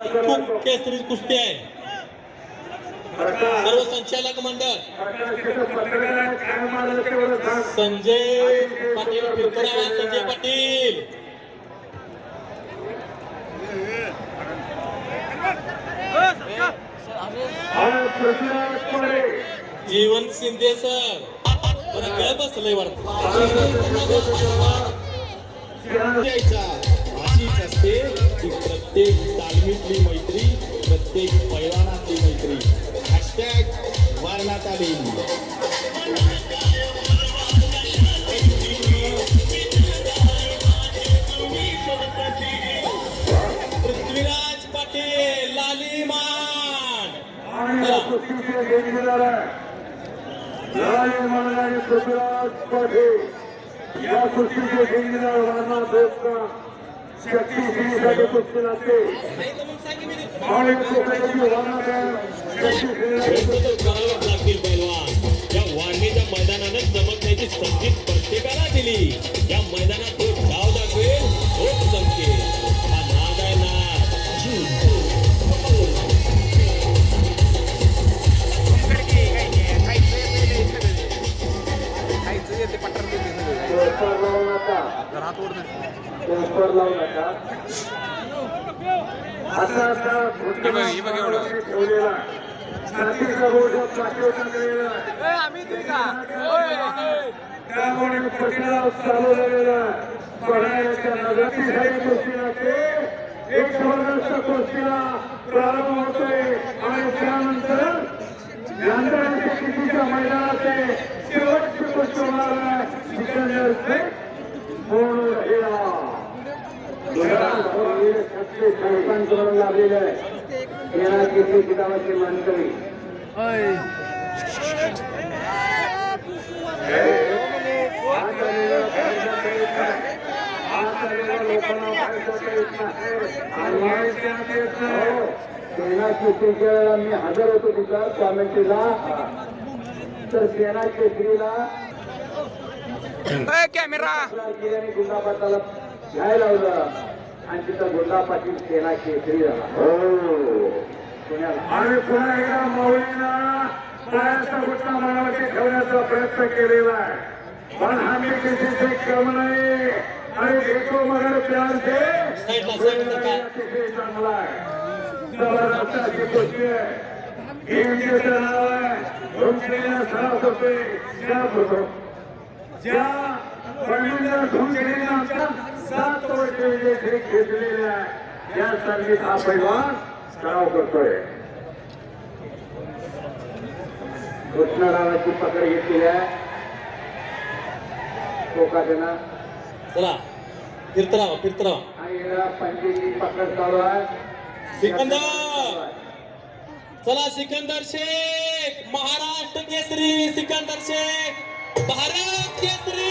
खूप केसरी कुस्ती आहे. सर्व संचालक मंडळ. संजय पाटील फिरकरावा संजय पाटील. जीवन शिंदे सर. जरा गळ बसलंय वाटतं असते की प्रत्येक तालमीतली मैत्री प्रत्येक पैलवानातली मैत्री. हॅशटॅग वारणात आली पृथ्वीराज पाटील लालीमान आणि या कुस्तीचे आणि पृथ्वीराज पाटील. या कुस्तीचे घेतलेला राणा देवका शक्ती लागतील पैलवान या वाढणीच्या मैदानानं चमकण्याची संधी प्रत्येकाला दिली या मैदानात तो डाव दाखवेल तोच चमकेल हा नाद आहे नाद पेपर लावू पेपर लावू नका. असा असा ठेवलेला. जातीचा बोजा पाठीवर टाकलेला त्यामुळे पटीला चालवलेला. बघण्याच्या नजरातीसाठी गोष्टी लागते एक जबरदस्त गोष्टीला प्रारंभ होतोय. आणि त्यानंतर यंत्राच्या कितीच्या मैदानाचे शेवटची गोष्ट होणार आहे लाभलेलं आहे किती किताबाचे मानकरी सेना केसरीच्या वेळेला मी हजर होतो तिथं कॉमेंट्रीला तर सेना केसरीला कॅमेरा केल्याने घ्यायला लावलं. आणि तिथं गुंडा पाटील सेना केसरी झाला. हो. पुण्याला. आणि पुन्हा एकदा माऊलीनं पायाचा गुट्टा मनावरती ठेवण्याचा प्रयत्न केलेला आहे. पण आम्ही किसी कम नाही. आणि देखो मगर प्यार का अतिशय चांगला आहे. जबरदस्त अशी गोष्टी आहे नाव आहे त्या ज्या बहिणीला धुंदीने आमच्या सात वर्ष विजय श्री घेतलेल्या आहे या संगीत हा पैलवान सराव करतोय. कृष्णरावाची पकड घेतलेली आहे. कोकाटेनं चला फिरत राहा फिरत राहा आणि याला पंचेची पकड चालू आहे. सिकंदर! चला सिकंदर शेख महाराष्ट्र केसरी सिकंदर शेख. भारत केसरी